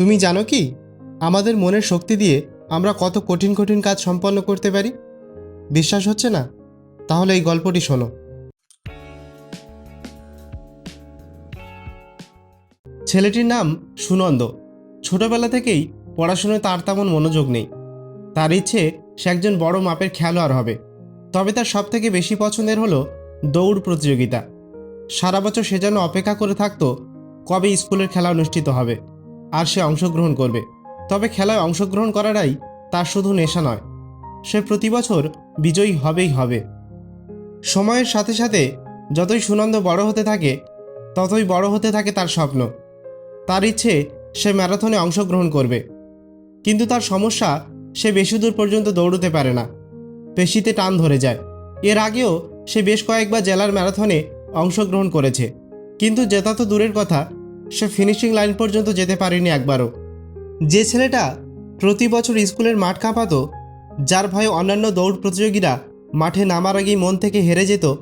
তুমি জানো কি? আমাদের মনের শক্তি দিয়ে আমরা কত কঠিন কঠিন কাজ সম্পন্ন করতে পারি? বিশ্বাস হচ্ছে না? তাহলে এই গল্পটি শোনো। ছেলেটির নাম সুনন্দ। ছোটবেলা থেকেই পড়াশোনায় তার তেমন মনোযোগ নেই। তার ইচ্ছে, সে একজন বড় মাপের খেলোয়াড় হবে। তবে তার সবথেকে বেশি পছন্দের হলো দৌড় প্রতিযোগিতা। সারা বছর সে যেন অপেক্ষা করে থাকতো কবে স্কুলের খেলা অনুষ্ঠিত হবে। আর সে অংশগ্রহণ করবে। তবে খেলায় অংশগ্রহণ করাটাই তার শুধু নেশা নয়, সে প্রতি বছর বিজয়ী হবেই হবে। সময়ের সাথে সাথে যতই সুনন্দ বড় হতে থাকে, ততই বড় হতে থাকে তার স্বপ্ন। তার ইচ্ছে সে ম্যারাথনে অংশগ্রহণ করবে। কিন্তু তার সমস্যা সে বেশি দূর পর্যন্ত দৌড়তে পারে না। পেশিতে টান ধরে যায়। এর আগেও সে বেশ কয়েকবার জেলার ম্যারাথনে অংশগ্রহণ করেছে। কিন্তু জেতা তো দূরের কথা সে ফিনিশিং লাইন পর্যন্ত যেতে পারেনি একবারও। যে ছেলেটা প্রতি বছর স্কুলের মাঠ কাঁপাতো, যার ভয়ে অন্যান্য দৌড় প্রতিযোগীরা মাঠে নামার আগেই মন থেকে হেরে যেত,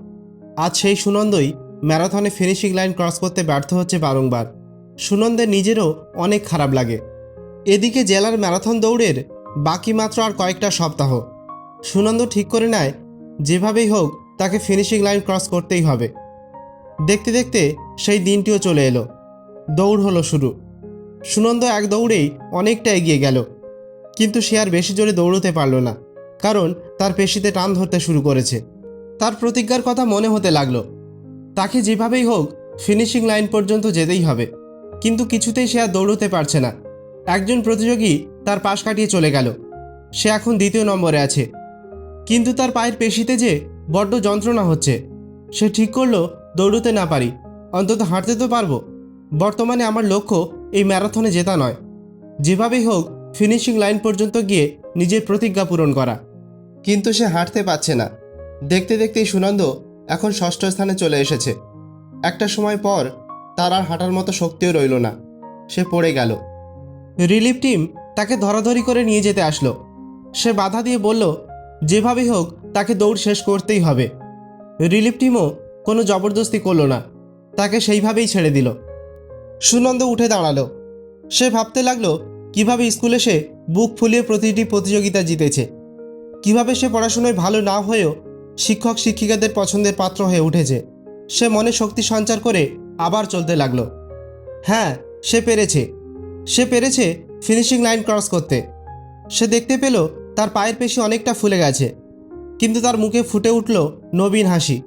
আজ সেই সুনন্দই ম্যারাথনে ফিনিশিং লাইন ক্রস করতে ব্যর্থ হচ্ছে বারংবার। সুনন্দের নিজেরও অনেক খারাপ লাগে। এদিকে জেলার ম্যারাথন দৌড়ের বাকি মাত্র আর কয়েকটা সপ্তাহ। সুনন্দ ঠিক করে নেয়, যেভাবেই হোক তাকে ফিনিশিং লাইন ক্রস করতেই হবে। দেখতে দেখতে সেই দিনটিও চলে এলো। দৌড় হলো শুরু। সুনন্দ এক দৌড়েই অনেকটা এগিয়ে গেল, কিন্তু সে আর বেশি জোরে দৌড়তে পারল না, কারণ তার পেশিতে টান ধরতে শুরু করেছে। তার প্রতিজ্ঞার কথা মনে হতে লাগল, তাকে যেভাবেই হোক ফিনিশিং লাইন পর্যন্ত যেতেই হবে, কিন্তু কিছুতেই সে আর দৌড়তে পারছে না। একজন প্রতিযোগী তার পাশ কাটিয়ে চলে গেল, সে এখন দ্বিতীয় নম্বরে আছে। কিন্তু তার পায়ের পেশিতে যে বড্ড যন্ত্রণা হচ্ছে, সে ঠিক করল দৌড়তে না পারি, অন্তত হাঁটতে তো পারব। বর্তমানে আমার লক্ষ্য এই ম্যারাথনে জেতা নয়। যেভাবেই হোক, ফিনিশিং লাইন পর্যন্ত গিয়ে নিজের প্রতিজ্ঞা পূরণ করা। কিন্তু সে হাঁটতে পারছে না। দেখতে দেখতেই সুনন্দ এখন ষষ্ঠ স্থানে চলে এসেছে। একটা সময় পর তার আর হাঁটার মতো শক্তিও রইল না। সে পড়ে গেল। রিলিফ টিম তাকে ধরাধরি করে নিয়ে যেতে আসলো। সে বাধা দিয়ে বলল, যেভাবেই হোক, তাকে দৌড় শেষ করতেই হবে। রিলিফ টিমও কোনো জবরদস্তি করল না। তাকে সেইভাবেই ছেড়ে দিল। সুনন্দ উঠে দাঁড়াল। সে ভাবতে লাগল, কীভাবে স্কুলে সে বুক ফুলিয়ে প্রতিটি প্রতিযোগিতা জিতেছে। কীভাবে সে পড়াশোনায় ভালো না হয়েও শিক্ষক শিক্ষিকাদের পছন্দের পাত্র হয়ে উঠেছে। সে মনে শক্তি সঞ্চার করে আবার চলতে লাগল। হ্যাঁ সে পেরেছে। সে পেরেছে ফিনিশিং লাইন ক্রস করতে। সে দেখতে পেল তার পায়ের পেশি অনেকটা ফুলে গেছে, কিন্তু তার মুখে ফুটে উঠল নবীন হাসি।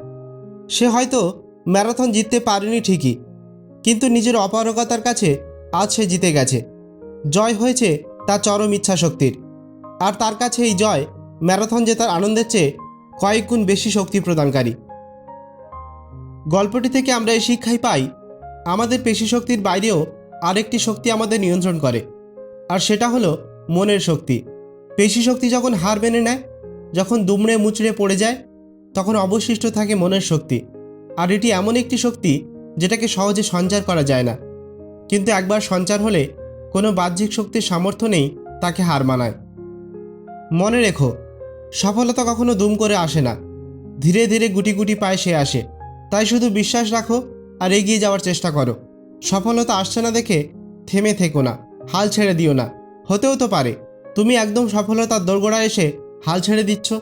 সে হয়তো ম্যারাথন জিততে পারেনি ঠিকই কিন্তু নিজের অপারগতার কাছে আজ সে জিতে গেছে। জয় হয়েছে তার চরম ইচ্ছা শক্তির আর তার কাছে এই জয় ম্যারাথন জেতার আনন্দের চেয়ে কয়েক গুণ বেশি শক্তি প্রদানকারী। গল্পটি থেকে আমরা এই শিক্ষাই পাই, আমাদের পেশি শক্তির বাইরেও আরেকটি শক্তি আমাদের নিয়ন্ত্রণ করে, আর সেটা হলো মনের শক্তি। পেশি শক্তি যখন হার মেনে নেয়, যখন দুমড়ে মুচড়ে পড়ে যায়, তখন অবশিষ্ট থাকে মনের শক্তি। আর এটি এমন একটি শক্তি যেটাকে সহজে সঞ্চার করা যায় না। কিন্তু একবার সঞ্চার হলে কোনো বাহ্যিক শক্তির সামর্থ্য নেই, তাকে হার মানায়। মনে রেখো, সফলতা কখনো দুম করে আসে না। ধীরে ধীরে গুটি গুটি পায় সে আসে। তাই শুধু বিশ্বাস রাখো আর এগিয়ে যাওয়ার চেষ্টা করো। সফলতা আসছে না দেখে থেমে থেকো না, হাল ছেড়ে দিও না। হতেও তো পারে, তুমি একদম সফলতার দোরগোড়ায় এসে হাল ছেড়ে দিচ্ছ।